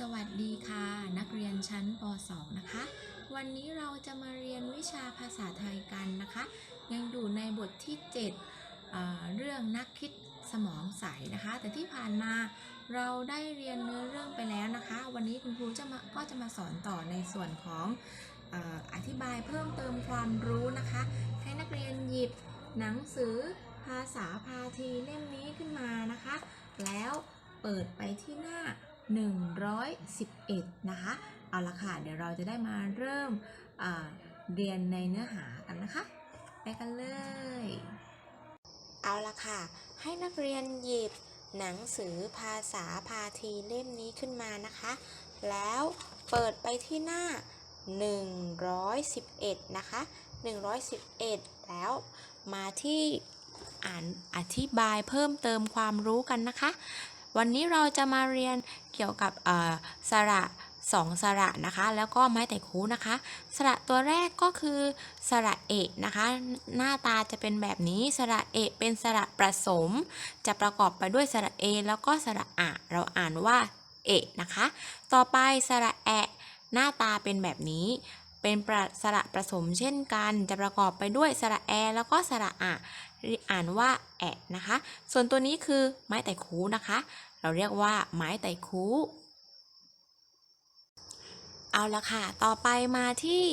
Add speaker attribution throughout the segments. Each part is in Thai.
Speaker 1: สวัสดีค่ะ นักเรียนชั้นป .2 นะคะ วันนี้เราจะมาเรียนวิชาภาษาไทยกันนะคะ ยังอยู่ในบทที่ 7เเรื่องนักคิดสมองใสนะคะ แต่ที่ผ่านมาเราได้เรียนเนื้อเรื่องไปแล้วนะคะ วันนี้คุณครูจะมาก็จะมาสอนต่อในส่วนของออธิบายเพิ่มเติมความรู้นะคะ ให้นักเรียนหยิบหนังสือภาษาพาทีเล่มนี้ขึ้นมานะคะ แล้วเปิดไปที่หน้า 111 นะคะ เอาละค่ะ เดี๋ยวเราจะได้มาเริ่มเรียนในเนื้อหากันนะคะ ไปกันเลย
Speaker 2: เอาละค่ะ ให้นักเรียนหยิบหนังสือภาษาพาทีเล่มนี้ขึ้นมานะคะ แล้วเปิดไปที่หน้า 111 นะคะ 111 แล้วมาที่อ่านอธิบายเพิ่มเติมความรู้กันนะคะ วันนี้เราจะมาเรียนเกี่ยวกับสระสองสระนะคะ แล้วก็ไม้แต่คูนะคะ สระตัวแรกก็คือสระเอกนะคะ หน้าตาจะเป็นแบบนี้สระเอกเป็นสระประสม จะประกอบไปด้วยสระเอแล้วก็สระอะเราอ่านว่าเอกนะคะ ต่อไปสระแอะหน้าตาเป็นแบบนี้เป็นประสระผสมเช่นกัน จะประกอบไปด้วยสระแอแล้วก็สระอะ อ่านว่าแอะนะคะ ส่วนตัวนี้คือไม้ไต่คูนะคะ เราเรียกว่าไม้ไต่คูเอาละค่ะ ต่อไปมาที่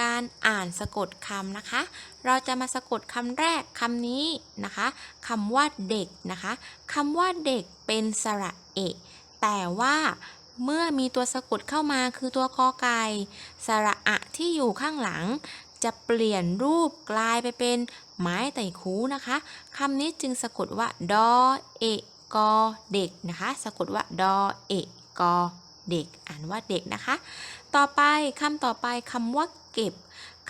Speaker 2: การอ่านสะกดคำนะคะ เราจะมาสะกดคำแรกคำนี้นะคะคำว่าเด็กนะคะคำว่าเด็กเป็นสระเอกแต่ว่าเมื่อมีตัวสะกดเข้ามาคือตัวกอไก่สระอะที่อยู่ข้างหลัง จะเปลี่ยนรูปกลายไปเป็นไม้ไต่คูนะคะคำนี้จึงสะกดว่าดอเอกกอเด็กนะคะ สะกดว่าดอเอกกอเด็ก อ่านว่าเด็กนะคะ ต่อไปคำต่อไปคำว่าเก็บ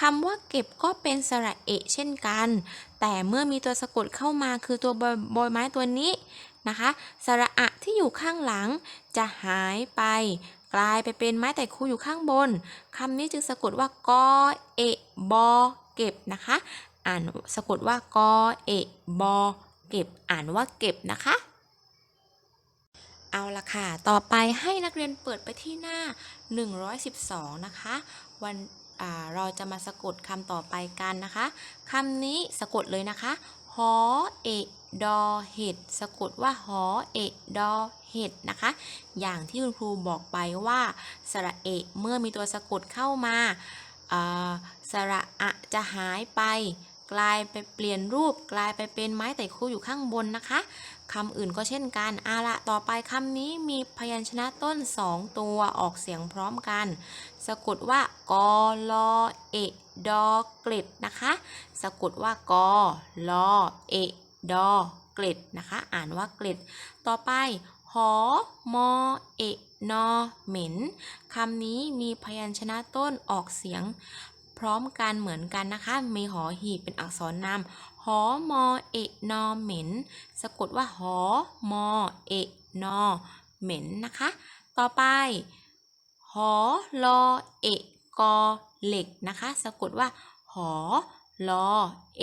Speaker 2: คำว่าเก็บก็เป็นสระเอะเช่นกัน แต่เมื่อมีตัวสะกดเข้ามาคือตัวบอยบอยไม้ตัวนี้นะคะ สระอะที่อยู่ข้างหลังจะหายไป กลายไปเป็นไม้แต่คูอยู่ข้างบนคำนี้จึงสะกดว่ากอเอะบอเก็บนะคะ อ่านสะกดว่ากอเอะบอเก็บอ่านว่าเก็บนะคะ เอาละค่ะ ต่อไปให้นักเรียนเปิดไปที่หน้า 112 นะคะ วันอ่าเราจะมาสะกดคำต่อไปกันนะคะคำนี้สะกดเลยนะคะหอเอดอเห็ดสะกดว่าหอเอดอ เห็ดนะคะ อย่างที่คุณครูบอกไปว่าสระเอะเมื่อมีตัวสะกดเข้ามาอ่าสระอะจะหายไป กลายไปเปลี่ยนรูปกลายไปเป็นไม้ไต่คู่อยู่ข้างบนนะคะคำอื่นก็เช่นกันอาละต่อไปคำนี้มีพยัญชนะต้น2ตัวออกเสียงพร้อมกัน สะกดว่ากอลอเอะดอเกล็ดนะคะ สะกดว่ากอลอเอะดอเกล็ดนะคะ อ่านว่าเกล็ด ต่อไป หอมอเอนอเหม็นคำนี้มีพยัญชนะต้นออกเสียง พร้อมกันเหมือนกันนะคะ มีหอหีบเป็นอักษรนำหอมอเอนอเหม็น สะกดว่าหอมอเอนอเหม็นนะคะ ต่อไปหอลอเอกอเหล็กนะคะ สะกดว่าหอลอเอ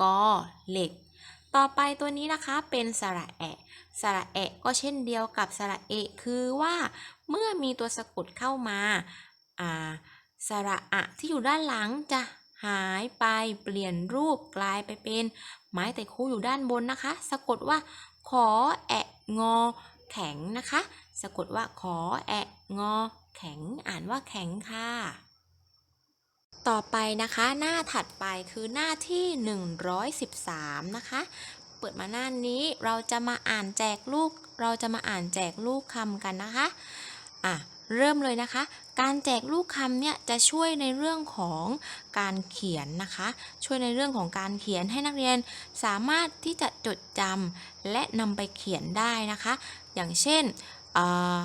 Speaker 2: กอเหล็ก ต่อไปตัวนี้นะคะเป็นสระแอะสระแอะก็เช่นเดียวกับสระเอะคือว่าเมื่อมีตัวสะกดเข้ามาอ่าสระอะที่อยู่ด้านหลังจะหายไปเปลี่ยนรูปกลายไปเป็นไม้แต่คู่อยู่ด้านบนนะคะ สะกดว่าขอแอะงอแข็งนะคะ สะกดว่าขอแอะงอแข็งอ่านว่าแข็งค่ะ ต่อไปนะคะหน้าถัดไปคือหน้าที่ 113 นะคะ เปิดมาหน้านี้เราจะมาอ่านแจกลูก เราจะมาอ่านแจกลูกคำกันนะคะอะเริ่มเลยนะคะ การแจกลูกคำเนี่ยจะช่วยในเรื่องของการเขียนนะคะ ช่วยในเรื่องของการเขียนให้นักเรียนสามารถที่จะจดจำและนำไปเขียนได้นะคะ อย่างเช่นอ่อ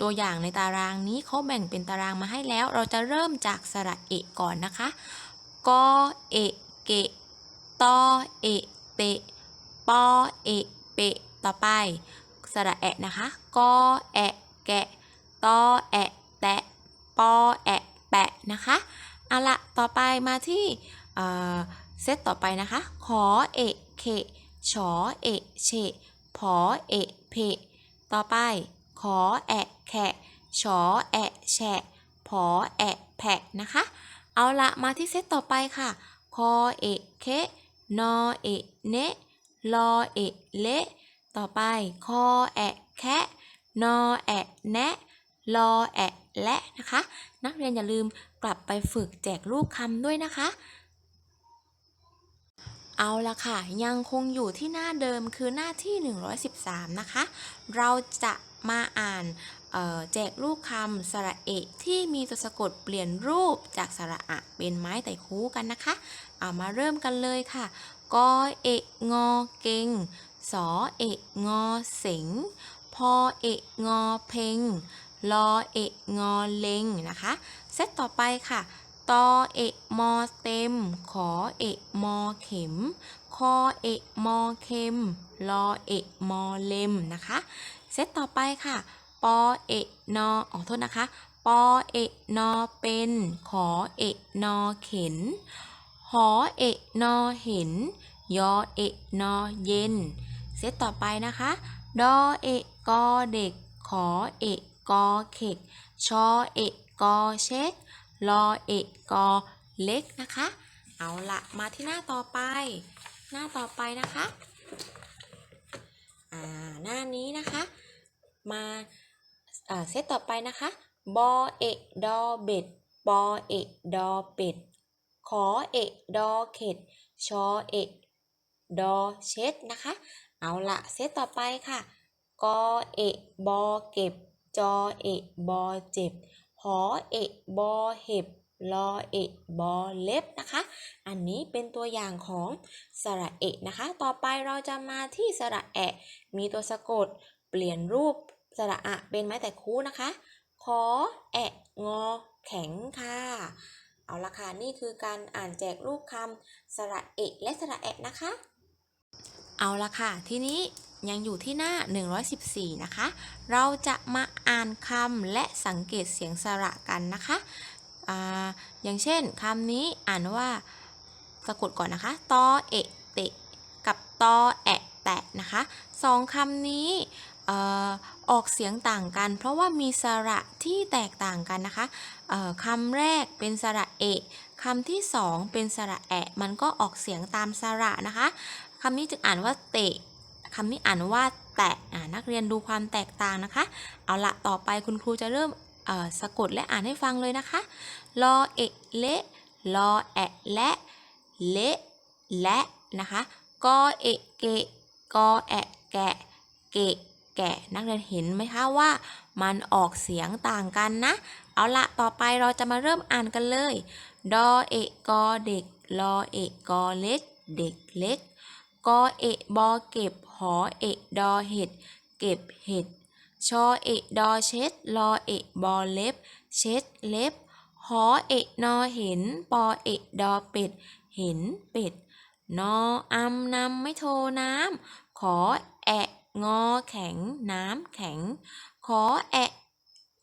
Speaker 2: ตัวอย่างในตารางนี้เขาแบ่งเป็นตารางมาให้แล้ว เราจะเริ่มจากสระเอะก่อนนะคะ กอเอะเกะตอเอะเตะปอเอะเปะต่อไป สระแอะนะคะ กอแอะแกะตอแอะแตะปอแอะแปะนะคะเอาละต่อไปมาที่เซตต่อไปนะคะ ขอเอะเขฉอเอะเฉผอเอะเพ ต่อไป ขอแอะแขะชอแอะแฉะผอแอะแผะนะคะ เอาละมาที่เซตต่อไปค่ะ คอเอะเคะนอเอะเนะลอเอะเละต่อไป คอแอะแคะนอแอะแนะลอแอะและนะคะ นักเรียนอย่าลืมกลับไปฝึกแจกรูปคำด้วยนะคะ เอาละค่ะ ยังคงอยู่ที่หน้าเดิมคือหน้าที่ 113 นะคะ เราจะ มาอ่านแจกรูปคำสระเอะที่มีตัวสะกดเปลี่ยนรูปจากสระอะเป็นไม้ไต่คูกันนะคะเอามาเริ่มกันเลยค่ะกอเอะงอเก่งสอเอะงอเสงพอเอะงอเพงลอเอะงอเลงนะคะเซตต่อไปค่ะตอเอะมอเต็ม ขอเอะมอเข็ม คอเอะมอเข็ม ลอเอะมอเล็มนะคะ เซตต่อไปค่ะ ปอเอะนอขอโทษนะคะ ปอเอะนอเป็น ขอเอะนอเข็น หอเอะนอเห็น ยอเอะนอเย็น เซตต่อไปนะคะ ดอเอะกอเด็ก ขอเอะกอเข็ก ชอเอะกอเช็ค ลอเอะกอเล็กนะคะ เอาละมาที่หน้าต่อไป หน้าต่อไปนะคะ อ่า หน้านี้นะคะ มาอ่าเซตต่อไปนะคะ บอเอะดอเบ็ด ปอเอะดอเป็ด ขอเอะดอเข็ด ชอเอะดอเช็ดนะคะ เอาละเซตต่อไปค่ะ กอเอะบอเก็บ จอเอะบอเจ็บ หอเอะบอเห็บลอเอะบอเล็บนะคะ อันนี้เป็นตัวอย่างของสระเอะนะคะ ต่อไปเราจะมาที่สระแอะ มีตัวสะกด เปลี่ยนรูป สระอะเป็นไม้แต่คู่นะคะ ขอแอะงอแข็งค่ะ เอาละค่ะนี่คือการอ่านแจกรูปคำสระเอะและสระแอะนะคะ เอาละค่ะ ทีนี้ยังอยู่ที่หน้า 114 นะคะ เราจะมาอ่านคำและสังเกตเสียงสระกันนะคะอ่าอย่างเช่นคำนี้อ่านว่าสะกดก่อนนะคะ ตอเอะเตะ กับตอแอะแตะนะคะสองคำนี้เออกเสียงต่างกัน เพราะว่ามีสระที่แตกต่างกันนะคะคำแรกเป็นสระเอะคำที่สองเป็นสระแอะ มันก็ออกเสียงตามสระนะคะคำนี้จึงอ่านว่าเตะคำนี้อ่านว่าแตะนักเรียนดูความแตกต่างนะคะ เอาละต่อไปคุณครูจะเริ่มสะกดและอ่านให้ฟังเลยนะคะ ลอเอะเละลอแอะและเละและนะคะ กอเอะเกะกอแอะแกะเกะ แกะนักเรียนเห็นไหมคะว่า มันออกเสียงต่างกันนะ เอาละต่อไปเราจะมาเริ่มอ่านกันเลย ดอเอะกอเด็กลอเอะกอเล็ก เด็กเล็ก กอเอะบอเก็บ หอเอะดอเห็ด เก็บเห็ด ชอเอะดอเช็ด ลอเอะบอเล็บ เช็ดเล็บ หอเอะนอเห็น ปอเอะดอเป็ด เห็นเป็ด นออำนำไม่โทน้ำขอแอะ งอแข็ง น้ำแข็ง ขอแอะ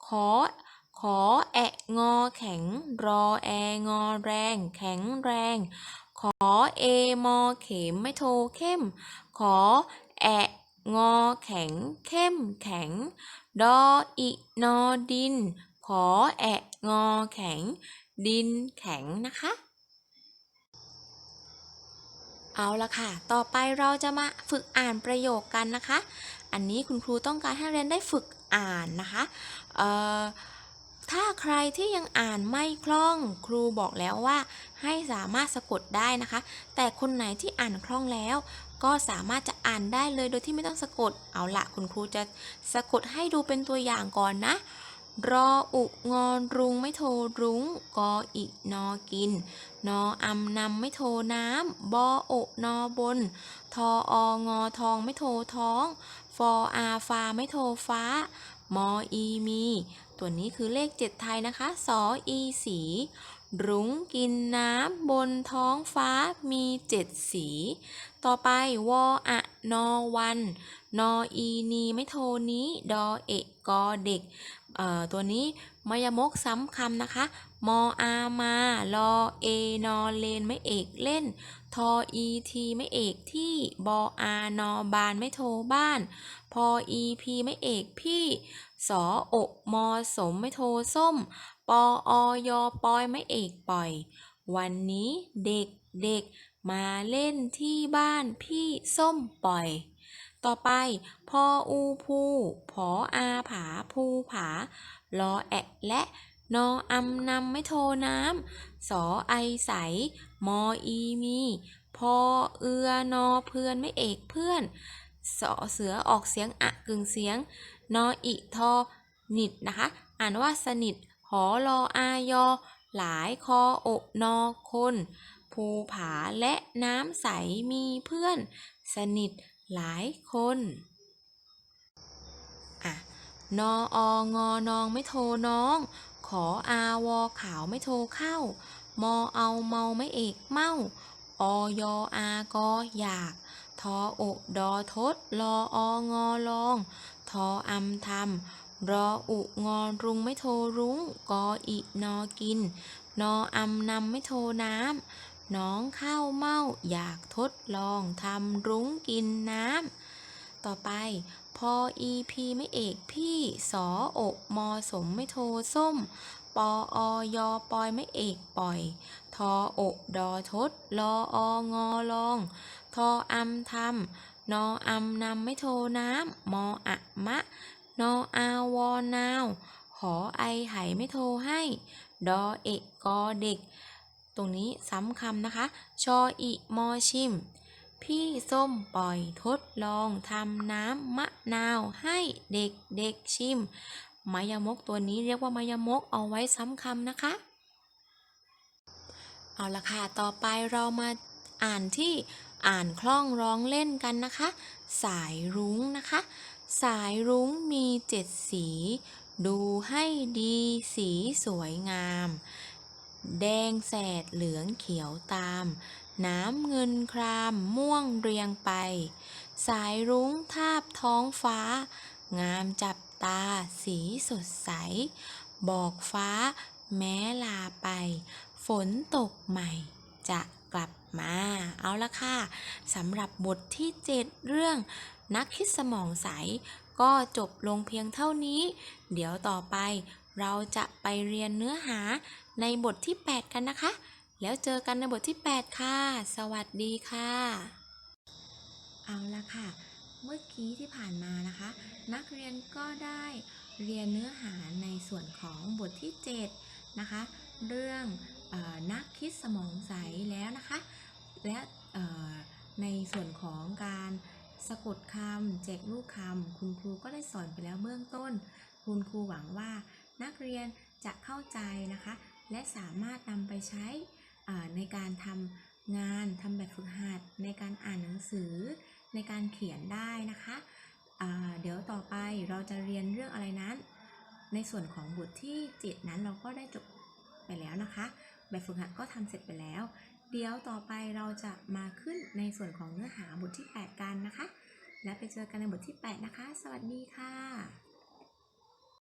Speaker 2: ขอ ขอแอะงอแข็ง รอแองอแรง แข็งแรง ขอเอมอเข็มไม่โทเข้ม ขอแอะงอแข็ง เข้มแข็ง ดออินอดิน ขอแอะงอแข็ง ดินแข็งนะคะ เอาละค่ะ ต่อไปเราจะมาฝึกอ่านประโยคกันนะคะ อันนี้คุณครูต้องการให้เรียนได้ฝึกอ่านนะคะถ้าใครที่ยังอ่านไม่คล่องครูบอกแล้วว่า ให้สามารถสะกดได้นะคะ แต่คนไหนที่อ่านคล่องแล้ว ก็สามารถจะอ่านได้เลยโดยที่ไม่ต้องสะกด เอาละคุณครูจะสะกดให้ดูเป็นตัวอย่างก่อนนะ รออุงอนรุงไม่โทรุ้งกออินอกิน นออำนำไม่โทน้ำบอโอนอบน ทอองอทองไม่โทท้อง ฟออาฟาไม่โทฟ้ามออีมี ตัวนี้คือเลขเจ็ดไทยนะคะสออีสี รุ้งกินน้ำบนท้องฟ้ามีเจ็ดสี ต่อไปวออะนอวัน นออีนีไม่โทนี้ ดอเอะกอเด็ก ตัวนี้มายมกซ้ำคำนะคะ มออามาลอเอนอเลนไม่เอกเล่น ทออีทีไม่เอกที่บออานอบานไม่โทบ้าน พออีพีไม่เอกพี่สออกมอสมไม่โทส้ม ปออยปอยไม่เอกปล่อย วันนี้เด็กเด็กมาเล่นที่บ้านพี่ส้มปล่อย ต่อไปพออูภูผออาผาภูผารอแอะและนออำนำไม่โทน้ำสอไอใส มออีมี พอเอือนอเพื่อนไม่เอกเพื่อนสอเสือออกเสียงอะกึ่งเสียง นออิทอนิดนะคะ อ่านว่าสนิทหอรออายอ หลายคออกนอคน ภูผาและน้ำใสมีเพื่อน สนิท หลายคนอะนอองอนองไม่โทน้อง ขออาวอขาวไม่โทเข้า มอเอาเมาไม่เอกเมาออยอากออยากทออกดอทดรอองอลอง ทออำทำรออุงอรุงไม่โทรุ้งกออินอกิน นออำนำไม่โทน้ำ น้องข้าวเมาอยากทดลองทำรุ้งกินน้ำ ต่อไป พออีพีไม่เอกพี่สออกมอสมไม่โทส้ม ปออยปอยไม่เอกปล่อย ทออกดอทดรอองอลอง ทออำทำนออำนำไม่โทน้ำ มออะมะ นออาวอนาวหอไอไหไม่โทให้ ดอเอกกอเด็ก ตรงนี้ซ้ำคำนะคะ ชออิมอชิม พี่ส้มปล่อยทดลองทำน้ำมะนาวให้เด็กเด็กๆชิม มายามกตัวนี้เรียกว่ามายามกเอาไว้ซ้ำคำนะคะ เอาละค่ะ ต่อไปเรามาอ่านที่อ่านคล่องร้องเล่นกันนะคะ สายรุ้งนะคะ สายรุ้งมีเจ็ดสี ดูให้ดีสีสวยงาม แดงแสดเหลืองเขียวตาม น้ำเงินครามม่วงเรียงไป สายรุ้งทาบท้องฟ้า งามจับตาสีสดใส บอกฟ้าแม้ลาไป ฝนตกใหม่จะกลับมา เอาละค่ะสำหรับบทที่ 7 เรื่องนักคิดสมองใส ก็จบลงเพียงเท่านี้ เดี๋ยวต่อไปเราจะไปเรียนเนื้อหา ในบทที่ 8 กันนะคะ แล้วเจอกันในบทที่ 8 ค่ะ สวัสดีค่ะ
Speaker 1: เอาละค่ะ เมื่อกี้ที่ผ่านมานะคะ นักเรียนก็ได้เรียนเนื้อหาในส่วนของบทที่ 7 นะคะ เรื่องออนักคิดสมองใสแล้วนะคะ และในส่วนของการสะกดคำแจกลูกคำคุณครูก็ได้สอนไปแล้วเบื้องต้น คุณครูหวังว่านักเรียนจะเข้าใจนะคะ และสามารถนำไปใช้ในการทำงานทำแบบฝึกหัด ในการอ่านหนังสือ ในการเขียนได้นะคะอ่าเดี๋ยวต่อไปเราจะเรียนเรื่องอะไรนั้น ในส่วนของบทที่ 7 นั้นเราก็ได้จบไปแล้วนะคะ แบบฝึกหัดก็ทำเสร็จไปแล้ว เดี๋ยวต่อไปเราจะมาขึ้นในส่วนของเนื้อหาบทที่ 8 กันนะคะ และไปเจอกันในบทที่ 8 นะคะ สวัสดีค่ะ